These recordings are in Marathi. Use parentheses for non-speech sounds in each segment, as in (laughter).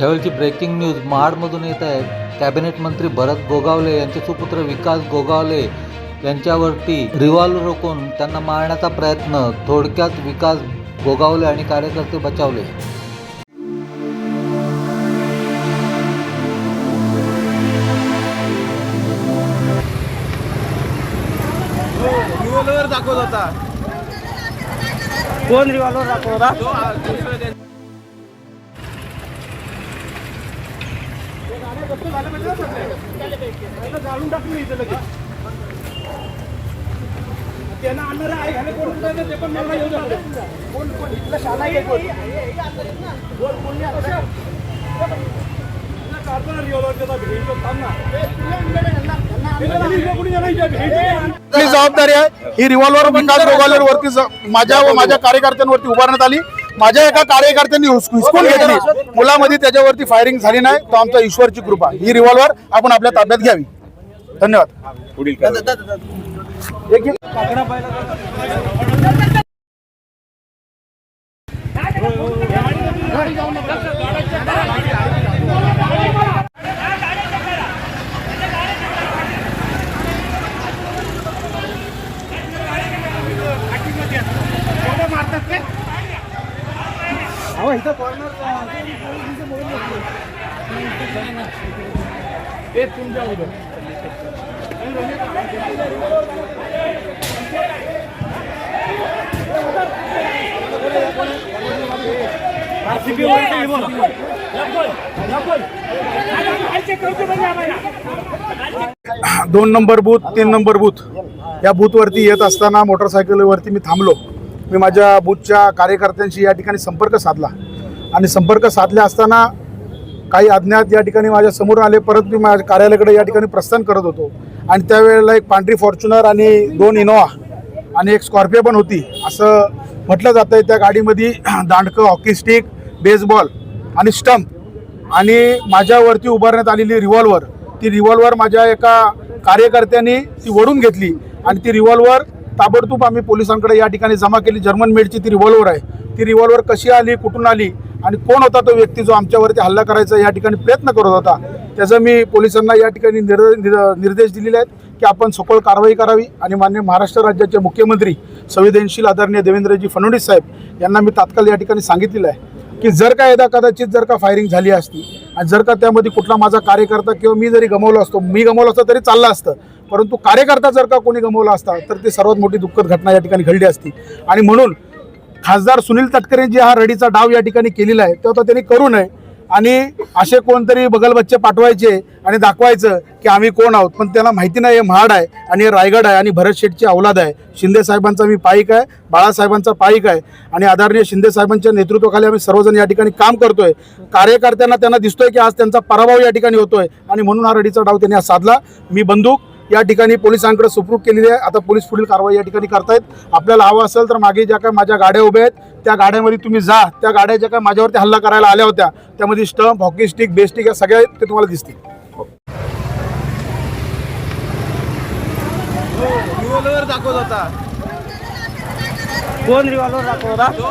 त्यावेळची ब्रेकिंग न्यूज महाडमधून येत आहे कॅबिनेट मंत्री भरत गोगावले यांचे सुपुत्र विकास गोगावले यांच्यावरती रिव्हॉल्वर रोखून त्यांना मारण्याचा प्रयत्न. थोडक्यात विकास गोगावले आणि कार्यकर्ते बचावले. रिव्हॉल्वर दाखवत होता. कोण रिव्हॉल्वर दाखवता त्यांना आणणार आहे घाले कोण ते पण मला कोण कोण इथलं आहे कोण कोण नाही कोणी जबाबदारी आहे. ही रिव्हॉल्वर विकास गोगावलेर वरती माझ्या व माझ्या कार्यकर्त्यांवरती उभारण्यात आली. माझ्या एका कार्यकर्त्यांनी हुस- हुसकून घेतली. मुलामध्ये त्याच्यावरती फायरिंग झाली नाही. तो आमचा ईश्वरची कृपा. ही रिव्हॉल्वर आपण आपल्या ताब्यात घ्यावी. धन्यवाद. एक- एक- एवढं अहो, इथं तुमच्या उद्या दोन नंबर बूथ तीन नंबर बूथ. या बूथवरती येत असताना मोटरसायकलवरती मी थांबलो. मी माझ्या बूथच्या कार्यकर्त्यांशी या ठिकाणी संपर्क साधला. आणि संपर्क साधले असताना काही अज्ञात या ठिकाणी माझ्यासमोर आले परत मी माझ्या कार्यालयाकडे या ठिकाणी प्रस्थान करत होतो. आणि त्यावेळेला एक पांढरी फॉर्च्युनर आणि दोन इनोवा आणि एक स्कॉर्पिओ पण होती. असं म्हटलं जातं आहे त्या गाडीमध्ये (clears throat) दांडकं हॉकी स्टिक बेसबॉल आणि स्टंप आणि माझ्यावरती उभारण्यात आलेली रिव्हॉल्वर. ती रिव्हॉल्वर माझ्या एका कार्यकर्त्यांनी ती वडून घेतली आणि ती रिव्हॉल्वर ताबडतोब आम्ही पोलिसांकडे या ठिकाणी जमा केली. जर्मन मेडची ती रिव्हॉल्वर आहे. ती रिव्हॉल्वर कशी आली कुठून आली आणि कोण होता तो व्यक्ती जो आमच्यावरती हल्ला करायचा या ठिकाणी प्रयत्न करत होता त्याचं मी पोलिसांना या ठिकाणी निर्द निर्देश दिलेले आहेत की आपण सखोल कारवाई करावी आणि मान्य महाराष्ट्र राज्याचे मुख्यमंत्री संवेदनशील आदरणीय देवेंद्रजी फडणवीस साहेब यांना मी तात्काळ या ठिकाणी सांगितलेलं आहे की जर का यदा कदाचित जर का फायरिंग झाली असती आणि जर का त्यामध्ये कुठला माझा कार्यकर्ता किंवा मी जरी गमावलो असतो मी गमावलो असतो तरी चाललं असतं. परंतु कार्यकर्ता जर का कोणी गमवला असता तर ती सर्वात मोठी दुःखद घटना या ठिकाणी घडली असती. आणि म्हणून खासदार सुनील तटकरेंनी हा रडीचा डाव या ठिकाणी केलेला आहे तो आता त्यांनी करू नये. आणि असे कोणतरी बगलबच्चे पाठवायचे आणि दाखवायचं की आम्ही कोण आहोत. पण त्याला माहिती नाही हे महाड आहे आणि हे रायगड आहे आणि भरत शेठची अवलाद आहे. शिंदे साहेबांचा मी पाईक आहे बाळासाहेबांचा पाईक आहे आणि आदरणीय शिंदे साहेबांच्या नेतृत्वाखाली आम्ही सर्वजण या ठिकाणी काम करतोय. कार्यकर्त्यांना त्यांना दिसतोय की आज त्यांचा पराभव या ठिकाणी होतोय आणि म्हणून हा रडीचा डाव त्यांनी आज साधला. मी बंदूक या ठिकाणी पोलिसांकडे सुप्रूप केलेली आहे. आता पोलीस पुढील कारवाई या ठिकाणी करतायत. आपल्याला हवं असेल तर मागे ज्या काय माझ्या गाड्या उभ्या आहेत त्या गाड्यामध्ये तुम्ही जा. त्या गाड्या ज्या काय माझ्यावरती हल्ला करायला आल्या होत्या त्यामध्ये स्टंप हॉकी स्टिक बेस्टिक या सगळ्या आहेत, ते तुम्हाला दिसतील. रिव्हॉल्वर दाखवत होता. कोण रिव्हॉल्वर दाखवता तो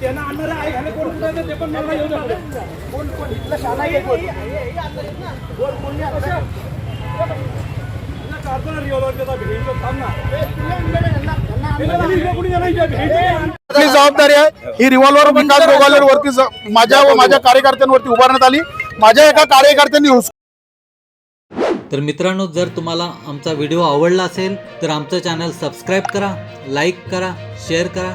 त्यांना आणणार आहे घाले कोण कुठं आहे ते पण मला येऊ द्या. कोण कोण इथलं शाळा आहे आपली जबाबदारी आहे ही रिव्हॉल्वर विकास गोगावलेर वरती ज- माझ्या व माझ्या कार्यकर्त्यांवरती उभारण्यात आली माझ्या एका कार्यकर्त्यांनी हुस तर मित्रांनो जर तुम्हाला आमचा व्हिडिओ आवडला असेल तर आमचं चॅनल सबस्क्राईब करा लाईक करा शेअर करा